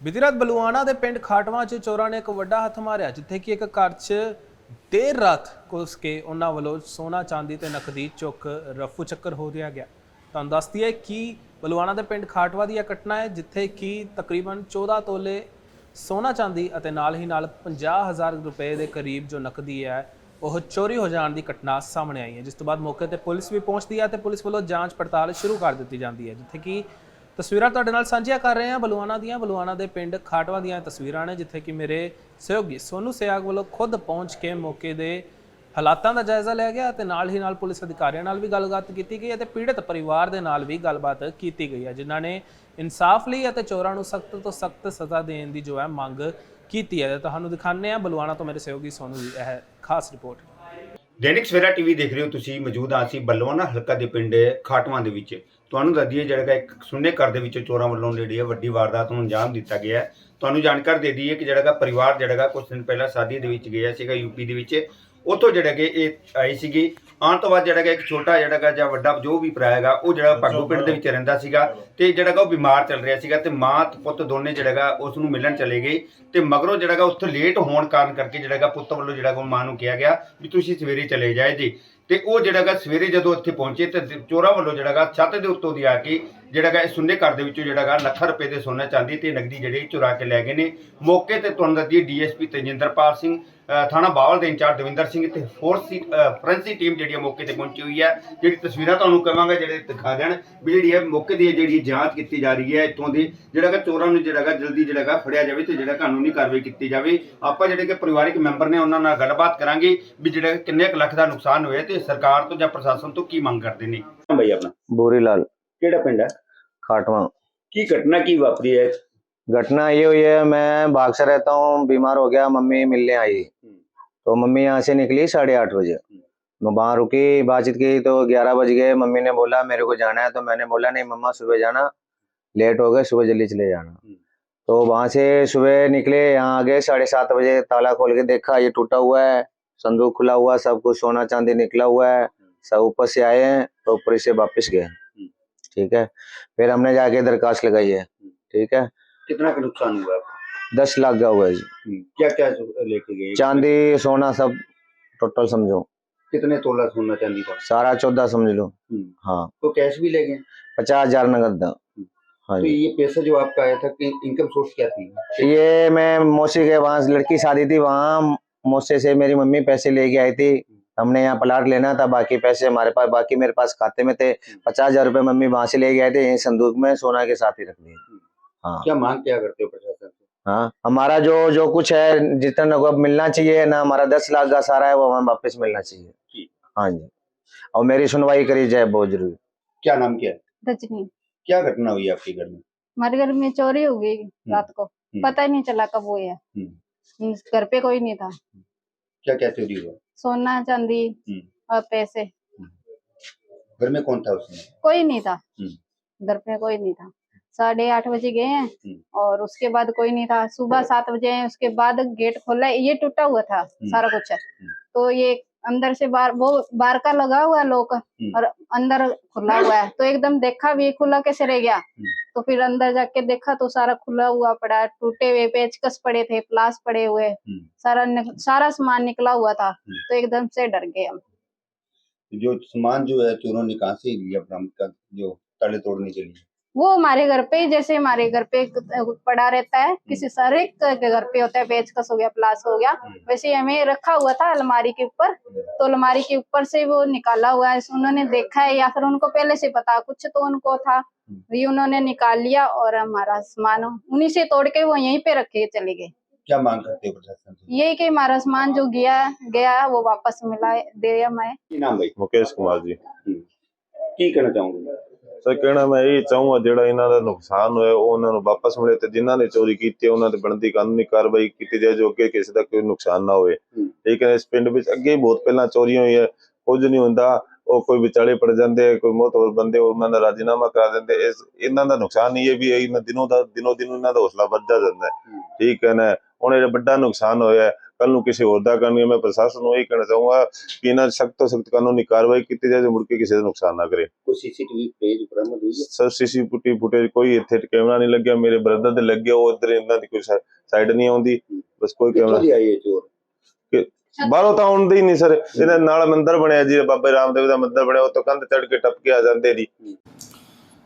ਬੀਤੀ ਰਾਤ ਬਲੂਆਣਾ ਦੇ ਪਿੰਡ ਖਾਟਵਾ 'ਚ ਚੋਰਾਂ ਨੇ ਇੱਕ ਵੱਡਾ ਹੱਥ ਮਾਰਿਆ, ਜਿੱਥੇ ਕਿ ਇੱਕ ਘਰ 'ਚ ਦੇਰ ਰਾਤ ਘੁਸ ਕੇ ਉਹਨਾਂ ਵੱਲੋਂ ਸੋਨਾ, ਚਾਂਦੀ ਤੇ ਨਕਦੀ ਚੁੱਕ ਰਫੂ ਚੱਕਰ ਹੋ ਰਿਹਾ ਗਿਆ। ਤੁਹਾਨੂੰ ਦੱਸਦੀ ਹੈ ਕਿ ਬਲੂਆਣਾ ਦੇ ਪਿੰਡ ਖਾਟਵਾ ਦੀ ਇਹ ਘਟਨਾ ਹੈ, ਜਿੱਥੇ ਕਿ ਤਕਰੀਬਨ 14 ਤੋਲੇ ਸੋਨਾ, ਚਾਂਦੀ ਅਤੇ ਨਾਲ ਹੀ ਨਾਲ 50000 ਰੁਪਏ ਦੇ ਕਰੀਬ ਜੋ ਨਕਦੀ ਹੈ, ਉਹ ਚੋਰੀ ਹੋ ਜਾਣ ਦੀ ਘਟਨਾ ਸਾਹਮਣੇ ਆਈ ਹੈ, ਜਿਸ ਤੋਂ ਬਾਅਦ ਮੌਕੇ ਤੇ ਪੁਲਿਸ ਵੀ ਪਹੁੰਚਦੀ ਹੈ ਤੇ ਪੁਲਿਸ ਵੱਲੋਂ ਜਾਂਚ ਪੜਤਾਲ ਸ਼ੁਰੂ ਕਰ ਦਿੱਤੀ ਜਾਂਦੀ ਹੈ, ਜਿੱਥੇ ਕਿ ਤਸਵੀਰਾਂ ਤੁਹਾਡੇ ਨਾਲ ਸਾਂਝੀਆਂ ਕਰ ਰਹੇ ਹਾਂ। ਬਲੂਆਣਾ ਦੀਆਂ, ਬਲੂਆਣਾ ਦੇ ਪਿੰਡ ਖਾਟਵਾ ਦੀਆਂ ਤਸਵੀਰਾਂ ਨੇ, ਜਿੱਥੇ ਕਿ ਮੇਰੇ ਸਹਿਯੋਗੀ ਸੋਨੂ ਸਿਆਗ ਵੱਲੋਂ ਖੁਦ ਪਹੁੰਚ ਕੇ ਮੌਕੇ ਦੇ ਹਾਲਾਤਾਂ ਦਾ ਜਾਇਜ਼ਾ ਲਿਆ ਗਿਆ ਤੇ ਨਾਲ ਹੀ ਨਾਲ ਪੁਲਿਸ ਅਧਿਕਾਰੀਆਂ ਨਾਲ ਵੀ ਗੱਲਬਾਤ ਕੀਤੀ ਗਈ ਅਤੇ ਪੀੜਤ ਪਰਿਵਾਰ ਦੇ ਨਾਲ ਵੀ ਗੱਲਬਾਤ ਕੀਤੀ ਗਈ ਹੈ, ਜਿਨ੍ਹਾਂ ਨੇ ਇਨਸਾਫ ਲਈ ਅਤੇ ਚੋਰਾਂ ਨੂੰ ਸਖਤ ਤੋਂ ਸਖਤ ਸਜ਼ਾ ਦੇਣ ਦੀ ਜੋ ਹੈ ਮੰਗ ਕੀਤੀ ਹੈ। ਤੁਹਾਨੂੰ ਦਿਖਾਉਂਦੇ ਹਾਂ ਬਲੂਆਣਾ ਤੋਂ ਮੇਰੇ ਸਹਿਯੋਗੀ ਸੋਨੂ ਦੀ ਇਹ ਖਾਸ ਰਿਪੋਰਟ। ਦੈਨਿਕ ਸਵੇਰਾ ਟੀਵੀ ਦੇਖ ਰਹੇ ਹੋ ਤੁਸੀਂ ਮੌਜੂਦ ਹਾਂ ਅਸੀਂ ਬੱਲਵਾਨਾ ਹਲਕਾ ਦੇ ਪਿੰਡ ਖਾਟਵਾਂ ਦੇ ਵਿੱਚ। ਤੁਹਾਨੂੰ ਦੱਸ ਦਈਏ ਜਿਹੜਾ ਇੱਕ ਸੁੰਨੇ ਘਰ ਦੇ ਵਿੱਚੋਂ ਚੋਰਾਂ ਵੱਲੋਂ ਜਿਹੜੀ ਹੈ ਵੱਡੀ ਵਾਰਦਾਤ ਨੂੰ ਅੰਜਾਮ ਦਿੱਤਾ ਗਿਆ ਹੈ। ਤੁਹਾਨੂੰ ਜਾਣਕਾਰੀ ਦੇ ਦਈਏ ਕਿ ਜਿਹੜਾ ਕਿ ਪਰਿਵਾਰ ਜਿਹੜਾ ਕਿ ਕੁਝ ਦਿਨ ਪਹਿਲਾਂ ਸ਼ਾਦੀ ਦੇ ਵਿੱਚ ਗਿਆ ਸੀਗਾ ਯੂਪੀ ਦੇ ਵਿੱਚ। ਉੱਥੋਂ ਜਿਹੜਾ ਕਿ ਇਹ ਆਈ ਸੀਗੀ। ਆਉਣ ਤੋਂ ਬਾਅਦ ਜਿਹੜਾ ਕਿ ਇੱਕ ਛੋਟਾ ਜਿਹੜਾ ਕਿ ਜਾਂ ਵੱਡਾ ਜੋ ਵੀ ਭਰਾ ਹੈਗਾ, ਉਹ ਜਿਹੜਾ ਭਾਗੋ ਪਿੰਡ ਦੇ ਵਿੱਚ ਰਹਿੰਦਾ ਸੀਗਾ ਤੇ ਜਿਹੜਾ ਕਿ ਉਹ ਬਿਮਾਰ ਚੱਲ ਰਿਹਾ ਸੀਗਾ ਤੇ ਮਾਂ ਤੇ ਪੁੱਤ ਦੋਨੇ ਜਿਹੜਾ ਕਿ ਉਸ ਨੂੰ ਮਿਲਣ ਚਲੇ ਗਏ ਤੇ ਮਗਰੋਂ ਜਿਹੜਾ ਕਿ ਉੱਥੇ ਲੇਟ ਹੋਣ ਕਾਰਨ ਕਰਕੇ ਜਿਹੜਾ ਕਿ ਪੁੱਤ ਵੱਲੋਂ ਜਿਹੜਾ ਕਿ ਮਾਂ ਨੂੰ ਕਿਹਾ ਗਿਆ ਵੀ ਤੁਸੀਂ ਸਵੇਰੇ ਚਲੇ ਜਾਏ ਜੀ। ਤੇ ਉਹ ਜਿਹੜਾ ਗਾ ਸਵੇਰੇ ਜਦੋਂ ਇੱਥੇ ਪਹੁੰਚੇ ਤੇ ਚੋਰਾਂ ਵੱਲੋਂ ਜਿਹੜਾ ਛੱਤ ਦੇ ਉੱਤੋਂ ਦੀ ਆ ਕੇ ਜਿਹੜਾਗਾ ਇਹ ਸੁੰਨੇ ਘਰ ਦੇ ਵਿੱਚੋਂ ਜਿਹੜਾਗਾ ਲੱਖਾਂ ਰੁਪਏ ਦੇ ਸੋਨਾ ਚਾਂਦੀ ਤੇ ਨਗਦੀ ਜਿਹੜੇ ਚੁਰਾ ਕੇ ਲੈ ਗਏ ਨੇ। ਮੌਕੇ ਤੇ ਤੁਹਾਨੂੰ ਦੱਸਦੀ ਡੀਐਸਪੀ ਤੇਜਿੰਦਰਪਾਲ ਸਿੰਘ ਥਾਣਾ ਬਾਵਲ ਦੇ ਇੰਚਾਰਜ ਦਵਿੰਦਰ ਸਿੰਘ ਤੇ ਫੋਰਸ ਫਰੈਂਸੀ ਟੀਮ ਜਿਹੜੀ ਮੌਕੇ ਤੇ ਪਹੁੰਚੀ ਹੋਈ ਹੈ। ਜਿਹੜੀ ਤਸਵੀਰਾਂ ਤੁਹਾਨੂੰ ਕਹਾਂਗਾ ਜਿਹੜੇ ਦਿਖਾ ਦੇਣ ਵੀ ਜਿਹੜੀ ਹੈ ਮੌਕੇ ਦੀ ਜਿਹੜੀ ਜਾਂਚ ਕੀਤੀ ਜਾ ਰਹੀ ਹੈ ਇਤੋਂ ਦੀ ਜਿਹੜਾ ਕਿ ਚੋਰਾਂ ਨੂੰ ਜਿਹੜਾਗਾ ਜਲਦੀ ਜਿਹੜਾਗਾ ਫੜਿਆ ਜਾਵੇ ਤੇ ਜਿਹੜਾ ਕਾਨੂੰਨੀ ਕਾਰਵਾਈ ਕੀਤੀ ਜਾਵੇ। ਆਪਾਂ ਜਿਹੜੇ ਕਿ ਪਰਿਵਾਰਿਕ ਮੈਂਬਰ ਨੇ ਉਹਨਾਂ ਨਾਲ ਗੱਲਬਾਤ ਕਰਾਂਗੇ ਵੀ ਜਿਹੜਾ ਕਿੰਨੇ ਕੁ ਲੱਖ ਦਾ ਨੁਕਸਾਨ ਹੋਇਆ ਤੇ ਸਰਕਾਰ ਤੋਂ ਜਾਂ ਪ੍ਰਸ਼ਾਸਨ ਤੋਂ ਕੀ ਮੰਗ ਕਰਦੇ ਨੇ। ਬਈ ਆਪਣਾ। ਬੋਰੀ ਲਾਲ ਕਿਹੜਾ ਪਿੰਡ ਹੈ खाटवा ਕੀ ਘਟਨਾ ਕੀ ਵਾਪਰੀ ਹੈ घटना ये हुई है मैं बाग से रहता हूँ बीमार हो गया मम्मी मिलने आई तो मम्मी यहाँ से निकली साढ़े आठ बजे मैं वहाँ रुकी बातचीत की तो ग्यारह बज गए मम्मी ने बोला मेरे को जाना है तो मैंने बोला नहीं मम्मा सुबह जाना लेट हो गए सुबह जल्दी चले जाना तो वहाँ से सुबह निकले यहाँ आ गए साढ़े सात बजे ताला खोल के देखा ये टूटा हुआ है संदूक खुला हुआ सब कुछ सोना चांदी निकला हुआ है सब ऊपर से आए हैं तो ऊपर से वापस गए ठीक है? फिर हमने जाके दरखास्त लगाई है। ठीक है? कितना का नुकसान हुआ आपका? दस लाख का हुआ जी। क्या क्या लेके गए? चांदी सोना सब टोटल समझो। कितने तोला सोना चांदी था सारा चौदह समझ लो। हम्म। हाँ। तो कैश भी ले गए? पचास हज़ार नगद हाँ तो ये पैसा जो आपका आया था कि इनकम सोर्स क्या थी? ये मैं मौसी के वहाँ लड़की शादी थी वहाँ मौसे से मेरी मम्मी पैसे लेके आई थी। हमने यहाँ प्लाट लेना था बाकी पैसे हमारे पास बाकी मेरे पास खाते में थे। पचास हज़ार रुपए मम्मी वहाँ से लेके आए थे यही संदूक में सोना के साथ ही रख दिए हाँ। क्या मांग क्या करते हो प्रशासन से? हाँ हमारा जो जो कुछ है जितना अब मिलना चाहिए ना हमारा दस लाख का सारा है वो हमें वापस मिलना चाहिए। हाँ जी। और मेरी सुनवाई करी जाए बहुत ज़रूरी। क्या नाम क्या? है रजनी। क्या घटना हुई आपके घर में? हमारे घर में चोरी हो गई रात को। पता ही नहीं चला कब हुई है। हम्म। घर पे कोई नहीं था। क्या क्या चोरी हुआ सोना चांदी हम्म। और पैसे। घर में कौन था उसमें? कोई नहीं था। हम्म। घर पे कोई नहीं था। साढ़े आठ बजे गए हैं हम्म। और उसके बाद कोई नहीं था। सुबह सात बजे उसके बाद गेट खोला। ये टूटा हुआ था सारा कुछ। तो ये अंदर से बाहर वो बाहर का लगा हुआ है लोक और अंदर खुला हुआ है। तो एकदम देखा भी खुला कैसे रह गया? तो फिर अंदर जाके देखा तो सारा खुला हुआ पड़ा टूटे हुए पेचकस पड़े थे प्लास पड़े हुए। सारा निक- सारा सामान निकला हुआ था। तो एकदम से डर गए हम। जो सामान जो है चोरों ने कहाँ से लिया का जो ताले तोड़ने के लिए? वो हमारे घर पे जैसे हमारे घर पे पड़ा रहता है किसी सर एक के घर पे होता है पेचकस हो गया प्लास हो गया हम्म। वैसे हमें रखा हुआ था अलमारी के ऊपर तो अलमारी के ऊपर से वो निकाला हुआ है उन्होंने देखा है या फिर उनको पहले से पता कुछ तो उनको था हम्म। ये उन्होंने निकाल लिया और हमारा सामान उन्हीं से तोड़ के वो यहीं पे रखे चले गए। क्या मांग करते हैं यही की हमारा सामान जो गया गया वो वापस मिला दे मैं मुकेश कुमार जी। हम्म। की कहना चाहूँगी? ਸਰ ਕਹਿਣਾ ਮੈਂ ਇਹ ਚਾਹੂੰਗਾ ਜਿਹੜਾ ਇਹਨਾਂ ਦਾ ਨੁਕਸਾਨ ਹੋਇਆ ਉਹ ਉਹਨਾਂ ਨੂੰ ਵਾਪਸ ਮਿਲੇ ਤੇ ਜਿਨ੍ਹਾਂ ਨੇ ਚੋਰੀ ਕੀਤੀ ਉਹਨਾਂ ਤੇ ਬਣਦੀ ਕਾਨੂੰਨੀ ਕਾਰਵਾਈ ਕੀਤੀ ਜਾਏ ਜੋ ਕਿ ਕਿਸੇ ਦਾ ਕੋਈ ਨੁਕਸਾਨ ਨਾ ਹੋਵੇ। ਠੀਕ ਹੈ ਇਸ ਪਿੰਡ ਵਿੱਚ ਅੱਗੇ ਬਹੁਤ ਪਹਿਲਾਂ ਚੋਰੀਆਂ ਹੋਈਆਂ ਕੁਝ ਨਹੀਂ ਹੁੰਦਾ ਉਹ ਕੋਈ ਵਿਚਾਲੇ ਪੜ ਜਾਂਦੇ ਕੋਈ ਮੋਤਵਰ ਬੰਦੇ ਉਹਨਾਂ ਦਾ ਰਾਜੀਨਾਮਾ ਕਰਾ ਦਿੰਦੇ ਇਸ ਇਹਨਾਂ ਦਾ ਨੁਕਸਾਨ ਇਹ ਵੀ ਹੈ ਇਹਨਾਂ ਦਿਨੋਂ ਦਾ ਦਿਨੋਂ ਦਿਨ ਇਹਨਾਂ ਦਾ ਹੌਸਲਾ ਵੱਧਦਾ ਜਾਂਦਾ ਠੀਕ ਹੈ ਨਾ ਹੁਣ ਇਹ ਵੱਡਾ ਨੁਕਸਾਨ ਹੋਇਆ ਕੱਲ ਨੂੰ ਕਿਸੇ ਹੋਰ ਦਾ ਕਰਨਗੇ ਮੈਂ ਪ੍ਰਸ਼ਾਸਨ ਨੂੰ ਇਹ ਕਹਿਣਾ ਚਾਹੂੰਗਾ ਕਿ ਇਹਨਾਂ ਸਖਤ ਤੋਂ ਸਖਤ ਕਾਨੂੰਨੀ ਕਾਰਵਾਈ ਕੀਤੀ ਜਾਏ ਜੋ ਮੁੜ ਕੇ ਕਿਸੇ ਦਾ ਨੁਕਸਾਨ ਨਾ ਕਰੇ। ਕੋਈ ਸੀਸੀਟੀਵੀ ਫੁਟੇਜ ਬਰਾਮਦ ਹੋਈ ਸਰ ਸੀਸੀਟੀਵੀ ਫੁਟੇਜ ਕੋਈ ਇੱਥੇ ਕੈਮਰਾ ਨਹੀਂ ਲੱਗਿਆ ਮੇਰੇ ਬ੍ਰਦਰ ਦੇ ਲੱਗੇ ਉਹ ਇੱਧਰ ਇਹਨਾਂ ਦੀ ਕੋਈ ਸਾਈਡ ਨਹੀਂ ਆਉਂਦੀ ਬਸ ਕੋਈ ਕਿੱਥੋਂ ਕੈਮਰਾ ਦੀ ਆਈ ਚੋਰ? ਬਾਹਰੋਂ ਤਾਂ ਆਉਂਦੇ ਹੀ ਨਹੀਂ ਸਰ ਇਹਦੇ ਨਾਲ ਮੰਦਿਰ ਬਣਿਆ ਜੀ ਬਾਬਾ ਰਾਮਦੇਵ ਦਾ ਮੰਦਿਰ ਬਣਿਆ ਉੱਤੋਂ ਕੰਧ ਚੜ ਕੇ ਟੱਪ ਕੇ ਆ ਜਾਂਦੇ ਜੀ।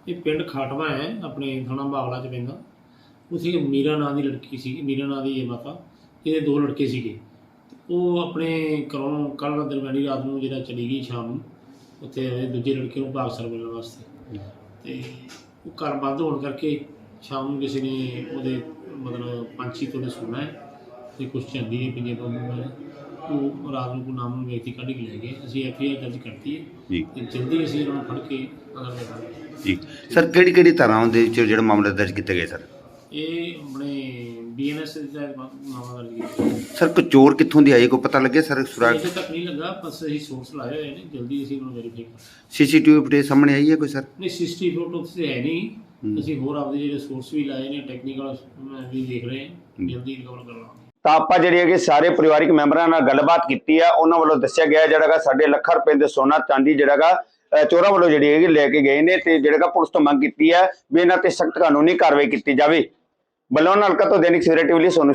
ਇਹ ਪਿੰਡ ਖਾਟਵਾ ਹੈ ਆਪਣੇ ਥਾਣਾ ਬਾਗਲਾ ਚ ਪੈਂਦਾ। ਉਸੇ ਮੀਰਾ ਨਾਂ ਦੀ ਲੜਕੀ ਸੀ ਮੀਰਾ ਨਾਂ ਦੀ ਇਹ ਮਾਤਾ। ਇਹਦੇ ਦੋ ਲੜਕੇ ਸੀਗੇ। ਉਹ ਆਪਣੇ ਘਰੋਂ ਕੱਲ੍ਹ ਦਰਮਿਆਨੀ ਰਾਤ ਨੂੰ ਜਿਹੜਾ ਚਲੀ ਗਈ ਸ਼ਾਮ ਨੂੰ ਉੱਥੇ ਦੂਜੇ ਲੜਕੇ ਨੂੰ ਭਾਗਸਰ ਮਿਲਣ ਵਾਸਤੇ। ਤੇ ਉਹ ਘਰ ਬੰਦ ਹੋਣ ਕਰਕੇ ਸ਼ਾਮ ਨੂੰ ਕਿਸੇ ਨੇ ਉਹਦੇ ਮਤਲਬ ਪੰਛੀ ਤੋਂ ਨੇ ਸੁਣਾ ਹੈ ਤੇ ਕੁਛ ਚੰਦੀ ਦੇ ਪਿੰਜੇ ਤੋਂ ਉਹ ਰਾਤ ਨੂੰ ਕੋ ਨਾਮ ਨੂੰ ਵਿਅਕਤੀ ਕੱਢ ਕੇ ਲੈ ਗਏ। ਅਸੀਂ ਐਫ ਆਈ ਆਰ ਦਰਜ ਕਰਤੀ ਹੈ। ਜੀ। ਤੇ ਜਲਦੀ ਅਸੀਂ ਇਹਨਾਂ ਨੂੰ ਫੜ ਕੇ ਅਗਰ ਦਾਂਗੇ ਜੀ। ਸਰ ਕਿਹੜੀ ਕਿਹੜੀ ਧਾਰਾਵਾਂ ਦੇ ਵਿੱਚ ਜਿਹੜਾ ਮਾਮਲਾ ਦਰਜ ਕੀਤਾ ਗਿਆ ਸਰ? ਇਹ ਆਪਣੇ ਬੀਐਨਐਸ ਦਾ ਮਾਮਲਾ ਦਰਜ ਕੀਤਾ। ਸਰ ਕੋ ਚੋਰ ਕਿੱਥੋਂ ਦੀ ਆਈ ਕੋਈ ਪਤਾ ਲੱਗਿਆ ਸਰ ਸੁਰਾਗ? ਤੱਕ ਨਹੀਂ ਲੱਗਾ ਬਸ ਅਸੀਂ ਸੋਰਸ ਲਾਏ ਹੋਏ ਨੇ। ਜਲਦੀ ਅਸੀਂ ਉਹਨੂੰ ਵੈਰੀਫਾਈ ਕਰਾਂਗੇ। ਸੀਸੀਟੀਵੀ ਫੁਟੇਜ ਸਾਹਮਣੇ ਆਈ ਹੈ ਕੋਈ ਸਰ? ਨਹੀਂ ਸਿਸਟੀ ਫੋਟੋ ਤੇ ਹੈ ਨਹੀਂ। ਅਸੀਂ ਹੋਰ ਆਪਦੇ ਜਿਹੜੇ ਸੋਰਸ ਵੀ ਲਾਏ ਨੇ ਟੈਕਨੀਕਲ ਵੀ ਦੇਖ ਰਹੇ ਹਾਂ। ਜਲਦੀ ਰਿਕਵਰ ਕਰ ਲਾਂਗੇ ਤਾਂ ਆਪਾਂ ਜਿਹੜੀ ਹੈਗੀ ਸਾਰੇ ਪਰਿਵਾਰਿਕ ਮੈਂਬਰਾਂ ਨਾਲ ਗੱਲਬਾਤ ਕੀਤੀ ਆ ਉਹਨਾਂ ਵੱਲੋਂ ਦੱਸਿਆ ਗਿਆ ਜਿਹੜਾਗਾ ਸਾਡੇ ਲੱਖਾਂ ਰੁਪਏ ਦੇ ਸੋਨਾ ਚਾਂਦੀ ਜਿਹੜਾਗਾ ਚੋਰਾਂ ਵੱਲੋਂ ਜਿਹੜੀ ਹੈਗੀ ਲੈ ਕੇ ਗਏ ਨੇ ਤੇ ਜਿਹੜਾਗਾ ਪੁਲਿਸ ਤੋਂ ਮੰਗ ਕੀਤੀ ਹੈ ਵੀ ਇਹਨਾਂ ਤੇ ਸਖਤ ਕਾਨੂੰਨੀ ਕਾਰਵਾਈ ਕੀਤੀ ਜਾਵੇ। ਬਲੌਨ ਹਲਕਾ ਤੋਂ ਦੈਨਿਕ ਸਵੇਰਾ ਟੀਵੀ ਲਈ ਸੋਨੂ